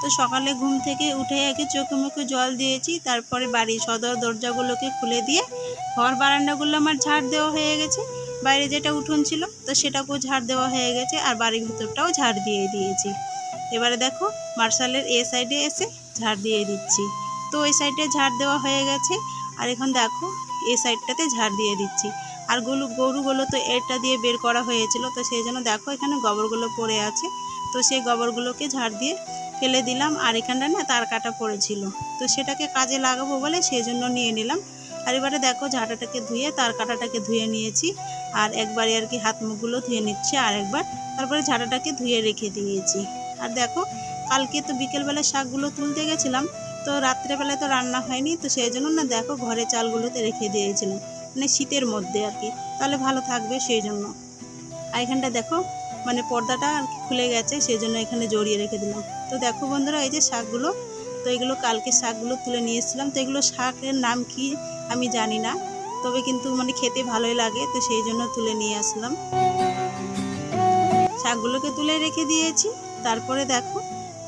তো সকালে ঘুম থেকে উঠে আগে চোখে মুখে জল দিয়েছি, তারপরে বাড়ির সদর দরজাগুলোকে খুলে দিয়ে ঘর বারান্দাগুলো আমার ঝাড় দেওয়া হয়ে গেছে। বাইরে যেটা উঠোন ছিল, তো সেটাকেও ঝাড় দেওয়া হয়ে গেছে আর বাড়ির ভিতরটাও ঝাড় দিয়ে দিয়েছি। এবারে দেখো, মার্শালের এ সাইডে এসে ঝাড় দিয়ে দিচ্ছি। তো ওই সাইডে ঝাড় দেওয়া হয়ে গেছে আর এখন দেখো এই সাইডটাতে ঝাড় দিয়ে দিচ্ছি। আর গরু গরুগুলো তো এটা দিয়ে বের করা হয়েছিল, তো সেই জন্য দেখো এখানে গোবরগুলো পড়ে আছে। তো সেই গোবরগুলোকে ঝাড় দিয়ে ফেলে দিলাম আর এখানটা না তার কাটা পড়েছিল। তো সেটাকে কাজে লাগাবো বলে সেই জন্য নিয়ে নিলাম। আর এবারে দেখো ঝাঁটাটাকে ধুয়ে তার কাটাটাকে ধুয়ে নিয়েছি। আর একবারে আর কি হাত মুখগুলো ধুয়ে নিচ্ছে আর একবার তারপরে ঝাঁটাটাকে ধুয়ে রেখে দিয়েছি। আর দেখো কালকে তো বিকেলবেলা শাকগুলো তুলতে গেছিলাম, তো রাত্রেবেলায় তো রান্না হয়নি, তো সেই জন্য না দেখো ঘরে চালগুলোতে রেখে দিয়েছিলাম মানে শীতের মধ্যে আর কি। তাহলে ভালো থাকবে সেই জন্য আর এখানটা দেখো মানে পর্দাটা আর কি খুলে গেছে সেই জন্য এখানে জড়িয়ে রেখে দিলাম। তো দেখো বন্ধুরা, এই যে শাকগুলো, তো এগুলো কালকে শাকগুলো তুলে নিয়ে এসেছিলাম তো এগুলো শাকের নাম কি আমি জানি না, তবে কিন্তু মানে খেতে ভালোই লাগে, তো সেই জন্য তুলে নিয়ে আসলাম। শাকগুলোকে তুলে রেখে দিয়েছি। তারপরে দেখো,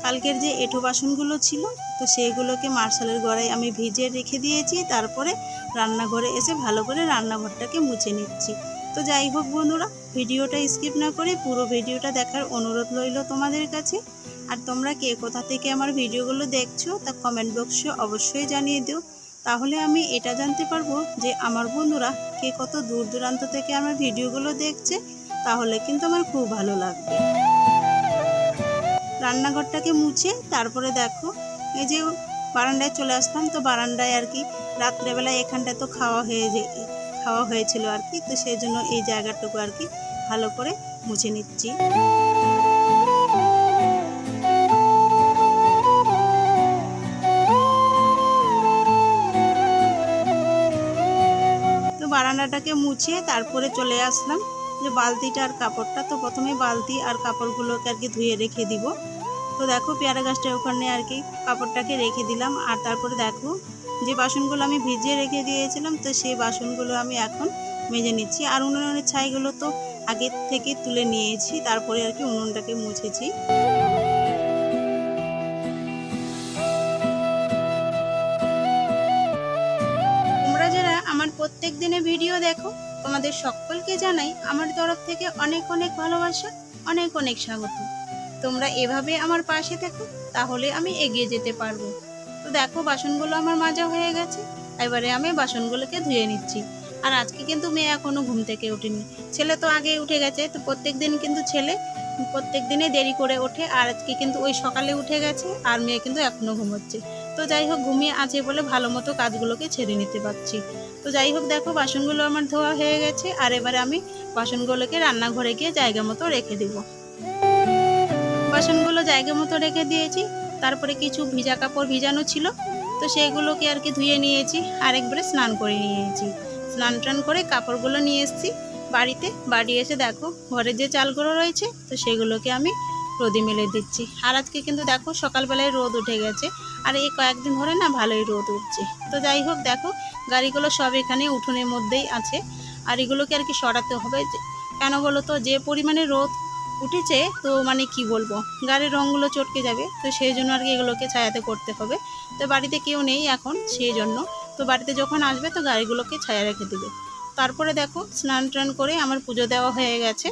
কালকের যে এঁঠো বাসনগুলো ছিল, তো সেইগুলোকে মার্শালের গড়ায় আমি ভিজিয়ে রেখে দিয়েছি। তারপরে রান্নাঘরে এসে ভালো করে রান্নাঘরটাকে মুছে নিচ্ছি। তো যাই হোক বন্ধুরা, ভিডিওটা স্কিপ না করে পুরো ভিডিওটা দেখার অনুরোধ রইল তোমাদের কাছে। আর তোমরা কে? কোথা থেকে আমার ভিডিওগুলো দেখছ তা কমেন্ট বক্সে অবশ্যই জানিয়ে দিও। তাহলে আমি এটা জানতে পারব যে আমার বন্ধুরা কে কত দূর দূরান্ত থেকে আমার ভিডিওগুলো দেখছে, তাহলে কিন্তু আমার খুব ভালো লাগবে। রান্নাঘরটাকে মুছে তারপরে দেখো, এই যে বারান্দায় চলে আসলাম তো বারান্দায় আর কি, রাত্রেবেলায় এখানটায় তো খাওয়া হয়ে খাওয়া হয়েছিল আর কি, তো সেই জন্য এই জায়গাটুকু আর কি ভালো করে মুছে নিচ্ছি। তো বারান্দাটাকে মুছে তারপরে চলে আসলাম যে বালতিটা আর কাপড়টা। তো প্রথমে বালতি আর কাপড়গুলোকে আর কি ধুয়ে রেখে দিব। তো দেখো পেয়ারা গাছটা ওখানে আর কি কাপড়টাকে রেখে দিলাম। আর তারপরে দেখো যে বাসনগুলো আমি ভিজিয়ে রেখে দিয়েছিলাম, তো সেই বাসনগুলো আমি এখন মেজে নিচ্ছি। আর উনুনের ছাইগুলো তো আগে থেকে তুলে নিয়েছি, তারপরে আর কি উনুনটাকে মুছেছি। প্রত্যেক দিনে ভিডিও দেখো। তোমাদের সকলকে জানাই আমার তরফ থেকে অনেক অনেক ভালোবাসা, অনেক অনেক স্বাগত। তোমরা এভাবে আমার পাশে থেকো, তাহলে আমি এগিয়ে যেতে পারব। তো দেখো, বাসনগুলো আমার মাজা হয়ে গেছে। এবারে আমি বাসনগুলোকে ধুয়ে নিচ্ছি। আর আজকে কিন্তু মেয়ে এখনও ঘুম থেকে ওঠেনি। ছেলে তো আগে উঠে গেছে, তো প্রত্যেক দিন কিন্তু ছেলে প্রত্যেক দিনে দেরি করে ওঠে। আর আজকে কিন্তু ওই সকালে উঠে গেছে, আর মেয়ে কিন্তু এখনও ঘুমোচ্ছে। তো যাই হোক, ঘুমিয়ে আছে বলে ভালো মতো কাজগুলোকে ছেড়ে নিতে পারছি। তো যাই হোক, দেখো বাসনগুলো আমার ধোয়া হয়ে গেছে, আর এবারে আমি বাসনগুলোকে রান্নাঘরে গিয়ে জায়গা মতো রেখে দিব। বাসনগুলো জায়গা মতো রেখে দিয়েছি, তারপরে কিছু ভিজা কাপড় ভিজানো ছিল, তো সেগুলোকে আর কি ধুয়ে নিয়েছি, আর একবারে স্নান করে নিয়েছি। স্নান টান করে কাপড়গুলো নিয়ে এসেছি, বাড়িতে। বাড়ি এসে দেখো, ঘরের যে চালগুলো রয়েছে, তো সেগুলোকে আমি রোদে মেলে দিচ্ছি। আর আজকে কিন্তু দেখো সকালবেলায় রোদ উঠে গেছে। আর এই কয়েকদিন ধরে না ভালোই রোদ উঠছে। তো যাই হোক, দেখো গাড়িগুলো সব এখানে উঠোনের মধ্যেই আছে। আর এগুলোকে আর কি সরাতে হবে কেন বলো তো? যে পরিমাণে রোদ উঠেছে, তো মানে কি বলব? গাড়ির রঙগুলো চটকে যাবে। তো সেই জন্য আর কি এগুলোকে ছায়াতে করতে হবে। তো বাড়িতে কেউ নেই এখন সেই জন্য। তো বাড়িতে যখন আসবে তো গাড়িগুলোকে ছায়া রেখে দেবে। তারপরে দেখো স্নান টান করে আমার পুজো দেওয়া হয়ে গেছে।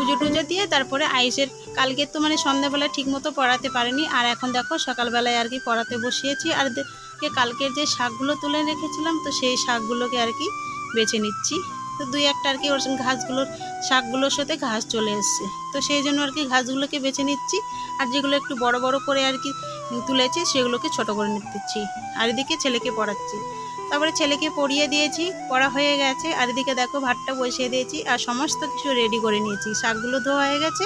পুজো টুজো দিয়ে তারপরে আইসের কালকে তো মানে সন্ধ্যাবেলা ঠিক মতো পড়াতে পারেনি। আর এখন দেখো সকালবেলায় আর কি পড়াতে বসিয়েছি। আর কালকের যে শাকগুলো তুলে রেখেছিলাম, তো সেই শাকগুলোকে আর কি বেছে নিচ্ছি। তো দুই একটা আর কি ওর ঘাসগুলোর শাকগুলোর সাথে ঘাস চলে এসছে। তো সেই জন্য আর কি ঘাসগুলোকে বেছে নিচ্ছি। আর যেগুলো একটু বড় বড় করে আর কি তুলেছে, সেগুলোকে ছোট করে নিচ্ছি। আর এদিকে ছেলেকে পড়াচ্ছি। তারপরে ছেলেকে পড়িয়ে দিয়েছি, পড়া হয়ে গেছে, আর এদিকে দেখো ভাতটা বসিয়ে দিয়েছি, আর সমস্ত কিছু রেডি করে নিয়েছি। শাকগুলো ধোয়া হয়ে গেছে,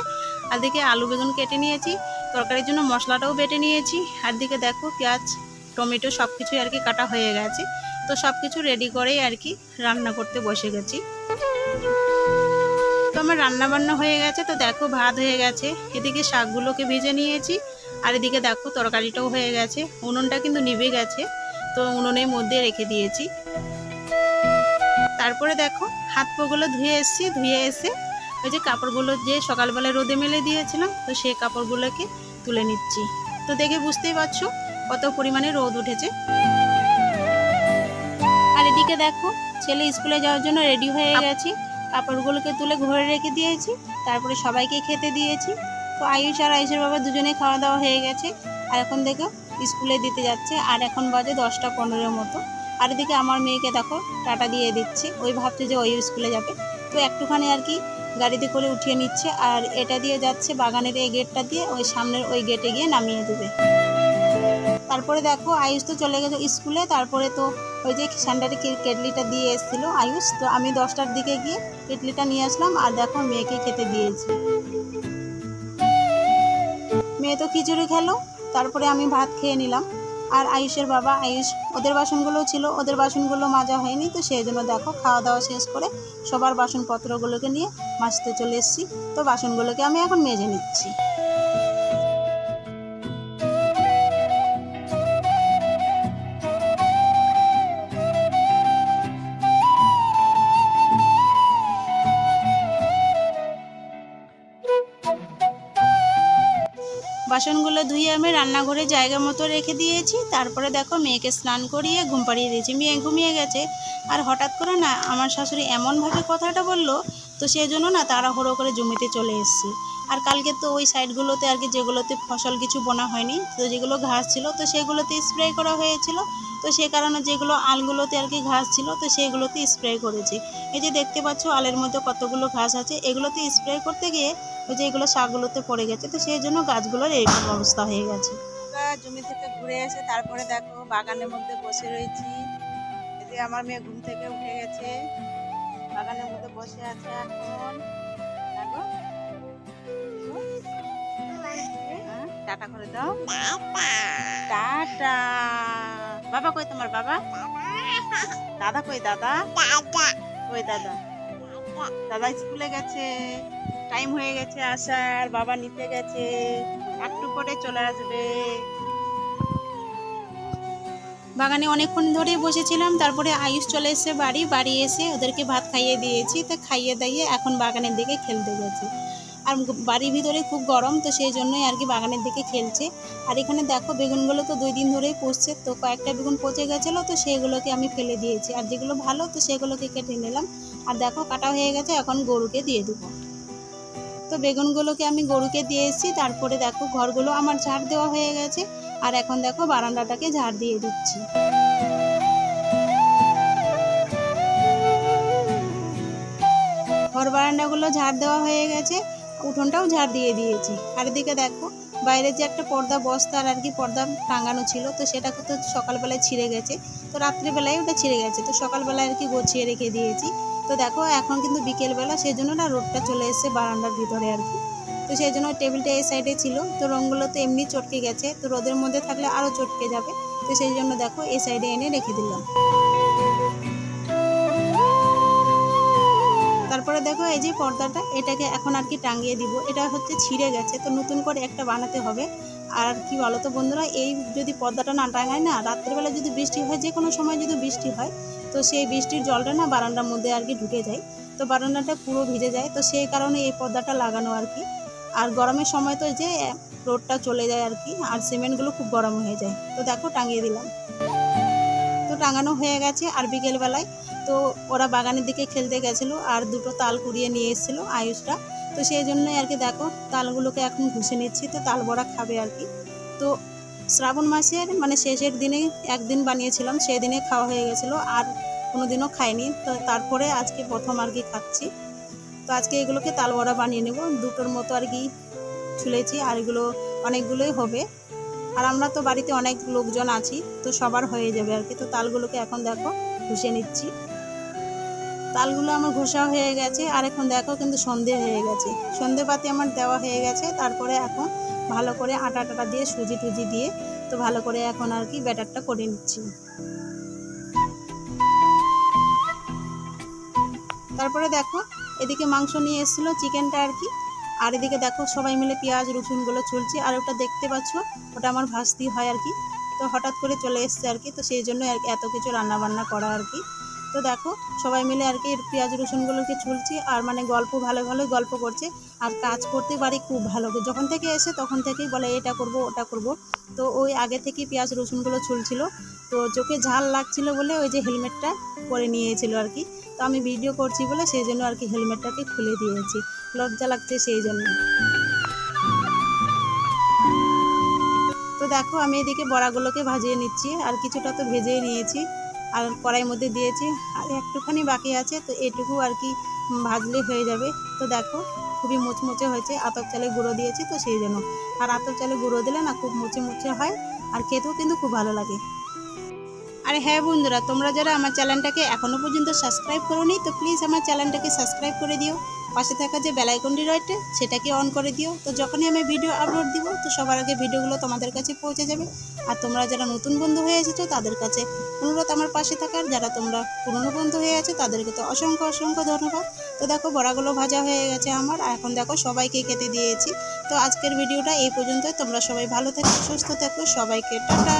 আর এদিকে আলু বেগুন কেটে নিয়েছি, তরকারির জন্য মশলাটাও বেটে নিয়েছি, আর দিকে দেখো পেঁয়াজ, টমেটো সব কিছুই আর কি কাটা হয়ে গেছে। তো সব কিছু রেডি করেই আর কি রান্না করতে বসে গেছি। তো আমার রান্না বান্না হয়ে গেছে, তো দেখো ভাত হয়ে গেছে, এদিকে শাকগুলোকে ভেজে নিয়েছি, আর এদিকে দেখো তরকারিটাও হয়ে গেছে, উনুনটা কিন্তু নিভে গেছে। তো উনুনের মধ্যে রেখে দিয়েছি। তারপরে দেখো হাত পাগুলো ধুয়ে এসেছি ধুয়ে এসে ওই যে কাপড়গুলো যে সকালবেলা রোদে মেলে দিয়েছিলাম তো সেই কাপড়গুলোকে তুলে নিচ্ছি। তো দেখে বুঝতেই পারছ কত পরিমাণে রোদ উঠেছে। আর এদিকে দেখো ছেলে স্কুলে যাওয়ার জন্য রেডি হয়ে গেছি। কাপড়গুলোকে তুলে ঘরে রেখে দিয়েছি তারপরে সবাইকে খেতে দিয়েছি। তো আয়ুষ আর আয়ুষের বাবা দুজনে খাওয়া দাওয়া হয়ে গেছে। আর এখন দেখো, স্কুলে দিতে যাচ্ছে, আর এখন বাজে দশটা পনেরোর মতো। আর এদিকে আমার মেয়েকে দেখো, টাটা দিয়ে দিচ্ছে। ওই ভাবছে যে ওই স্কুলে যাবে। তো একটুখানি আর কি গাড়িতে করে উঠিয়ে নিচ্ছে, আর এটা দিয়ে যাচ্ছে বাগানের এই গেটটা দিয়ে, ওই সামনের ওই গেটে গিয়ে নামিয়ে দেবে। তারপরে দেখো, আয়ুষ তো চলে গেছে স্কুলে। তারপরে তো ওই যে স্যান্ডারে কেটলিটা দিয়ে এসেছিল আয়ুষ। তো আমি দশটার দিকে গিয়ে কেটলিটা নিয়ে আসলাম, আর দেখো মেয়েকে খেতে দিয়েছি। মেয়ে তো খিচুড়ি খেলো তারপরে আমি ভাত খেয়ে নিলাম। আর আয়ুষের বাবা, আয়ুষ, ওদের বাসনগুলো ছিল, ওদের বাসনগুলো মাজা হয়নি, তো সেই জন্য দেখো খাওয়া দাওয়া শেষ করে সবার বাসনপত্রগুলোকে নিয়ে মাজতে চলে এসেছি। তো বাসনগুলোকে আমি এখন মেজে নিচ্ছি। ধুয়ে আমি রান্নাঘরে জায়গা মতো রেখে দিয়েছি। তারপরে দেখো মেয়েকে স্নান করিয়ে ঘুম পাড়িয়ে দিয়েছি। মেয়ে ঘুমিয়ে গেছে। আর হঠাৎ করে না আমার শাশুড়ি এমনভাবে কথাটা বলল, তো সেই জন্য না তাড়াহুড়ো করে জমিতে চলে এসেছি। আর কালকে তো ওই সাইডগুলোতে আর কি যেগুলোতে ফসল কিছু বোনা হয়নি, তো যেগুলো ঘাস ছিল, তো সেগুলোতে স্প্রে করা হয়েছিল। তো সেই কারণে যেগুলো আলগুলোতে আর কি ঘাস ছিল তো সেইগুলোতে স্প্রে করেছি। এই যে দেখতে পাচ্ছ আলের মধ্যে কতগুলো ঘাস আছে এগুলোতে স্প্রে করতে গিয়ে ওই যে এগুলো শাকগুলোতে পড়ে গেছে তো সেই জন্য গাছগুলোর এরকম অবস্থা হয়ে গেছে। জমি থেকে ঘুরে এসে তারপরে দেখো বাগানের মধ্যে বসে রয়েছি। এই যে আমার মেয়ে ঘুম থেকে উঠে গেছে। বাগানের মধ্যে বসে আছে এখন। দেখো। হ্যাঁ, টাটা করে দাও। টাটা। বাবা কই তোমার বাবা? দাদা কই দাদা? কই দাদা? দাদা স্কুলে গেছে টাইম হয়ে গেছে আসার, বাবা নিতে গেছে, একটু পরে চলে আসবে। বাগানে অনেকক্ষণ ধরে বসেছিলাম, তারপরে আয়ুষ চলে এসে বাড়ি বাড়ি এসে ওদেরকে ভাত খাইয়ে দিয়েছি, তো খাইয়ে দাইয়ে এখন বাগানের দিকে খেলতে গেছে। আর বাড়ির ভিতরে খুব গরম, তো সেই জন্যই আর কি বাগানের দিকে খেলছে। আর এখানে দেখো বেগুনগুলো তো দুই দিন ধরেই পচছে তো কয়েকটা বেগুন পচে গেছিল, তো সেগুলোকে আমি ফেলে দিয়েছি। আর যেগুলো ভালো, তো সেগুলোকে কেটে নিলাম। আর দেখো কাটা হয়ে গেছে, এখন গরুকে দিয়ে দেবো। তো বেগুনগুলোকে আমি গরুকে দিয়ে এসেছি, তারপরে দেখো ঘরগুলো আমার ঝাড় দেওয়া হয়ে গেছে। আর এখন দেখো বারান্দাটাকে ঝাড় দিয়ে দিচ্ছি। ঘর বারান্দাগুলো ঝাড় দেওয়া হয়ে গেছে। উঠোনটাও ঝাড় দিয়ে দিয়েছি। আর এদিকে দেখো, বাইরে যে একটা পর্দা বস্তার আর কি পর্দা টাঙানো ছিল, তো সেটা তো সকালবেলায় ছিঁড়ে গেছে। তো রাত্রিবেলায় ওটা ছিঁড়ে গেছে, তো সকালবেলায় আর কি গুছিয়ে রেখে দিয়েছি। তো দেখো, এখন কিন্তু বিকেলবেলা সেই জন্য না রোদটা চলে এসেছে বারান্দার ভিতরে আর কি তো সেই জন্য টেবিলটা এই সাইডে ছিল, তো রঙগুলো তো এমনি চটকে গেছে, তো রোদের মধ্যে থাকলে আরও চটকে যাবে। তো সেই জন্য দেখো, এই সাইডে এনে রেখে দিলাম। তারপরে দেখো এই যে পর্দাটা, এটাকে এখন আর কি টাঙিয়ে দিব। এটা হচ্ছে ছিঁড়ে গেছে, তো নতুন করে একটা বানাতে হবে। আর কি বলো তো বন্ধুরা, এই যদি পর্দাটা না টাঙায় না, রাত্রিবেলা যদি বৃষ্টি হয়, যে কোনো সময় যদি বৃষ্টি হয়, তো সেই বৃষ্টির জলটা না বারান্দার মধ্যে আর কি ঢুকে যায়। তো বারান্দাটা পুরো ভিজে যায়, তো সেই কারণে এই পর্দাটা লাগানো আর কি। আর গরমের সময় তো যে রোডটা চলে যায় আর কি, আর সিমেন্টগুলো খুব গরম হয়ে যায়। তো দেখো টাঙিয়ে দিলাম। তো টাঙানো হয়ে গেছে, আর বিকেলবেলায় তো ওরা বাগানের দিকে খেলতে গেছিল আর দুটো তাল কুড়িয়ে নিয়ে এসেছিল আয়ুষটা। তো সেই জন্যই আর কি দেখো তালগুলোকে এখন ঘুষে নিচ্ছি, তো তাল বড়া খাবে আর কি। তো শ্রাবণ মাসের মানে শেষের দিনে একদিন বানিয়েছিলাম সেই দিনে খাওয়া হয়ে গেছিল আর কোনো দিনও খাইনি। তো তারপরে আজকে প্রথম আর কি খাচ্ছি। তো আজকে এগুলোকে তাল বড়া বানিয়ে নেব। দুটোর মতো আর কি ছুলেছি আর এগুলো অনেকগুলোই হবে। আর আমরা তো বাড়িতে অনেক লোকজন আছি, তো সবার হয়ে যাবে আর কি। তো তালগুলোকে এখন দেখো ঘুষে নিচ্ছি। তালগুলো আমার ঘষা হয়ে গেছে। আর এখন দেখো কিন্তু সন্ধে হয়ে গেছে। সন্ধে পাতি আমার দেওয়া হয়ে গেছে। তারপরে এখন ভালো করে আটা টাটা দিয়ে সুজি টুজি দিয়ে তো ভালো করে এখন আর কি ব্যাটারটা করে নিচ্ছি। তারপরে দেখো এদিকে মাংস নিয়ে এসেছিল চিকেনটা আর কি। আর এদিকে দেখো সবাই মিলে পেঁয়াজ, রসুনগুলো চলছে আর ওটা দেখতে পাচ্ছ, ওটা আমার ভাস্তি হয় আর কি। তো হঠাৎ করে চলে এসছে আর কি। তো সেই জন্য আর এত কিছু রান্না বান্না করা আর কি। তো দেখো, সবাই মিলে আর কি পেঁয়াজ, রসুনগুলোকে ছুলছি আর মানে গল্প ভালো ভালো গল্প করছে। আর কাজ করতে পারি খুব ভালো যখন থেকে এসে তখন থেকেই বলে, এটা করব, ওটা করব। তো ওই আগে থেকেই পেঁয়াজ, রসুনগুলো ছুলছিল। তো চোখে ঝাল লাগছিল বলে ওই যে হেলমেটটা পরে নিয়েছিল আর কি। তো আমি ভিডিও করছি বলে সেই জন্য আর কি হেলমেটটাকে খুলে দিয়েছি। লজ্জা লাগছে সেই জন্য। তো দেখো, আমি এদিকে বড়াগুলোকে ভাজিয়ে নিচ্ছি। আর কিছুটা তো ভেজেই নিয়েছি। আর কড়াইয়ের মধ্যে দিয়েছি, আর একটুখানি বাকি আছে, তো এটুকু আর কি ভাজলে হয়ে যাবে। তো দেখো, খুবই মুচমুচে হয়েছে, আতপ চালে গুঁড়ো দিয়েছি, তো সেই জন্য। আর আতপ চালে গুঁড়ো দিলে না খুব মুচে মুচে হয়, আর খেতেও কিন্তু খুব ভালো লাগে। আর হ্যাঁ বন্ধুরা, তোমরা যারা আমার চ্যানেলটাকে এখনও পর্যন্ত সাবস্ক্রাইব করোনি, তো প্লিজ আমার চ্যানেলটাকে সাবস্ক্রাইব করে দিও। পাশে থাকা যে বেলাইকনটি রয়েছে, সেটাকে অন করে দিও। তো যখনই আমি ভিডিও আপলোড দিব, তো সবার আগে ভিডিওগুলো তোমাদের কাছে পৌঁছে যাবে। আর তোমরা যারা নতুন বন্ধু হয়ে এসেছ, তাদের কাছে অনুরোধ আমার পাশে থাকার। যারা তোমরা পুরনো বন্ধু হয়ে আছো, তাদেরকে তো অসংখ্য অসংখ্য ধন্যবাদ। তো দেখো, বড়াগুলো ভাজা হয়ে গেছে আমার, আর এখন দেখো, সবাইকে খেতে দিয়েছি। তো আজকের ভিডিওটা এই পর্যন্ত তোমরা সবাই ভালো থেকো, সুস্থ থেকো, সবাইকে টাটা।